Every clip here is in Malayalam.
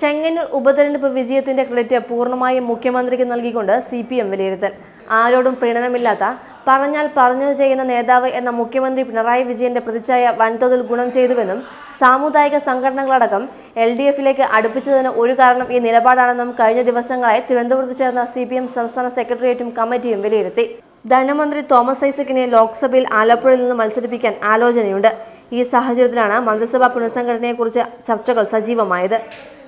ചെങ്ങന്നൂർ ഉപതെരഞ്ഞെടുപ്പ് വിജയത്തിന്റെ ക്രെഡിറ്റ് പൂർണമായും മുഖ്യമന്ത്രിക്ക് നൽകിക്കൊണ്ട് സി പി എം വിലയിരുത്തൽ. ആരോടും പ്രീണനമില്ലാത്ത പറഞ്ഞാൽ പറഞ്ഞത് ചെയ്യുന്ന നേതാവ് എന്ന മുഖ്യമന്ത്രി പിണറായി വിജയന്റെ പ്രതിച്ഛായ വൻതോതിൽ ഗുണം ചെയ്തുവെന്നും സാമുദായിക സംഘടനകളടക്കം എൽ ഡി എഫിലേക്ക് അടുപ്പിച്ചതിന് ഒരു കാരണം ഈ നിലപാടാണെന്നും കഴിഞ്ഞ ദിവസങ്ങളായി തിരുവനന്തപുരത്ത് ചേർന്ന സി പി എം സംസ്ഥാന സെക്രട്ടേറിയറ്റും കമ്മിറ്റിയും വിലയിരുത്തി. ധനമന്ത്രി തോമസ് ഐസക്കിനെ ലോക്സഭയിൽ ആലപ്പുഴയിൽ നിന്ന് മത്സരിപ്പിക്കാൻ ആലോചനയുണ്ട്. ഈ സാഹചര്യത്തിലാണ് മന്ത്രിസഭാ പുനഃസംഘടനയെക്കുറിച്ച് ചർച്ചകൾ സജീവമായത്.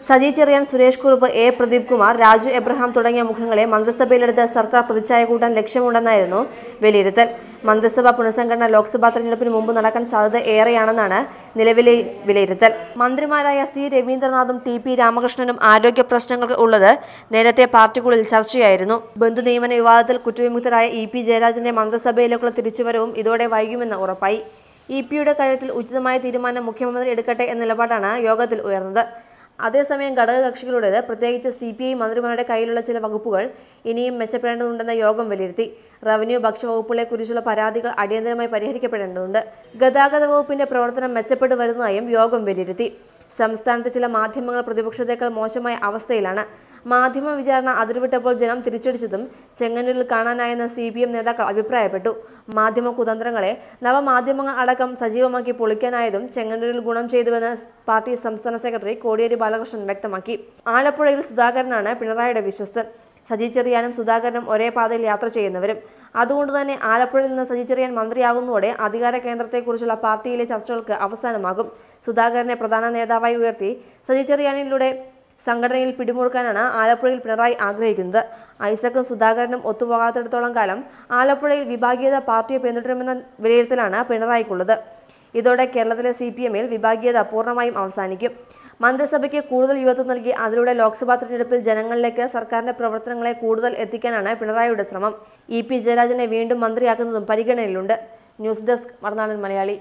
സജി ചെറിയാൻ സുരേഷ് കുറുപ്പ് എ. പ്രദീപ് കുമാർ രാജു എബ്രഹാം തുടങ്ങിയ മുഖങ്ങളെ മന്ത്രിസഭയിലെടുത്ത് സർക്കാർ പ്രതിച്ഛായ കൂട്ടാൻ ലക്ഷ്യമുണ്ടെന്നായിരുന്നു വിലയിരുത്തൽ. മന്ത്രിസഭാ പുനഃസംഘടന ലോക്സഭാ തെരഞ്ഞെടുപ്പിന് മുമ്പ് നടക്കാൻ സാധ്യത ഏറെയാണെന്നാണ് നിലവിലെ വിലയിരുത്തൽ. മന്ത്രിമാരായ സി. രവീന്ദ്രനാഥും ടി. പി. രാമകൃഷ്ണനും ആരോഗ്യ പ്രശ്നങ്ങൾ ഉള്ളത് നേരത്തെ പാർട്ടിക്കുള്ളിൽ ചർച്ചയായിരുന്നു. ബന്ധു നിയമന വിവാദത്തിൽ കുറ്റവിമുക്തരായ ഇ. പി. ജയരാജന്റെ മന്ത്രിസഭയിലേക്കുള്ള തിരിച്ചുവരവും ഇതോടെ വൈകുമെന്ന് ഉറപ്പായി. ഇ പിയുടെ കാര്യത്തിൽ ഉചിതമായ തീരുമാനം മുഖ്യമന്ത്രി എടുക്കട്ടെ എന്ന നിലപാടാണ് യോഗത്തിൽ ഉയർന്നത്. അതേസമയം ഘടകകക്ഷികളുടേത് പ്രത്യേകിച്ച് സി പി ഐ മന്ത്രിമാരുടെ കയ്യിലുള്ള ചില വകുപ്പുകൾ ഇനിയും മെച്ചപ്പെടേണ്ടതുണ്ടെന്ന യോഗം വിലയിരുത്തി. റവന്യൂ ഭക്ഷ്യവകുപ്പുകളെ കുറിച്ചുള്ള പരാതികൾ അടിയന്തരമായി പരിഹരിക്കപ്പെടേണ്ടതുണ്ട്. ഗതാഗത വകുപ്പിന്റെ പ്രവർത്തനം മെച്ചപ്പെട്ടു വരുന്നതായും യോഗം വിലയിരുത്തി. സംസ്ഥാനത്തെ ചില മാധ്യമങ്ങൾ പ്രതിപക്ഷത്തേക്കാൾ മോശമായ അവസ്ഥയിലാണ്. മാധ്യമ വിചാരണ അതിർവിട്ടപ്പോൾ ജനം തിരിച്ചടിച്ചതും ചെങ്ങന്നൂരിൽ കാണാനായെന്ന് സി പി എം നേതാക്കൾ അഭിപ്രായപ്പെട്ടു. മാധ്യമ കുതന്ത്രങ്ങളെ നവമാധ്യമങ്ങൾ അടക്കം സജീവമാക്കി പൊളിക്കാനായതും ചെങ്ങന്നൂരിൽ ഗുണം ചെയ്തുവെന്ന് പാർട്ടി സംസ്ഥാന സെക്രട്ടറി കോടിയേരി ബാലകൃഷ്ണൻ വ്യക്തമാക്കി. ആലപ്പുഴയിൽ സുധാകരനാണ് പിണറായിയുടെ വിശ്വസ്തൻ. സജി ചെറിയാനും സുധാകരനും ഒരേ പാതയിൽ യാത്ര ചെയ്യുന്നവരും. അതുകൊണ്ട് തന്നെ ആലപ്പുഴയിൽ നിന്ന് സജി ചെറിയാൻ മന്ത്രിയാകുന്നതോടെ അധികാര കേന്ദ്രത്തെക്കുറിച്ചുള്ള പാർട്ടിയിലെ ചർച്ചകൾക്ക് അവസാനമാകും. സുധാകരനെ പ്രധാന നേതാവായി ഉയർത്തി സജി ചെറിയാനിലൂടെ സംഘടനയിൽ പിടിമുറുക്കാനാണ് ആലപ്പുഴയിൽ പിണറായി ആഗ്രഹിക്കുന്നത്. ഐസക്കും സുധാകരനും ഒത്തുപോകാത്തിടത്തോളം കാലം ആലപ്പുഴയിൽ വിഭാഗീയത പാർട്ടിയെ പിന്തുടരുമെന്ന വിലയിരുത്തലാണ് പിണറായിക്കുള്ളത്. ഇതോടെ കേരളത്തിലെ സി പി എമ്മിൽ വിഭാഗീയത പൂർണമായും അവസാനിക്കും. മന്ത്രിസഭയ്ക്ക് കൂടുതൽ യുവത്വം നൽകി അതിലൂടെ ലോക്സഭാ തെരഞ്ഞെടുപ്പിൽ ജനങ്ങളിലേക്ക് സർക്കാരിന്റെ പ്രവർത്തനങ്ങളെ കൂടുതൽ എത്തിക്കാനാണ് പിണറായിയുടെ ശ്രമം. ഇ പി ജയരാജനെ വീണ്ടും മന്ത്രിയാക്കുന്നതും പരിഗണനയിലുണ്ട്. News desk Marunadan Malayali.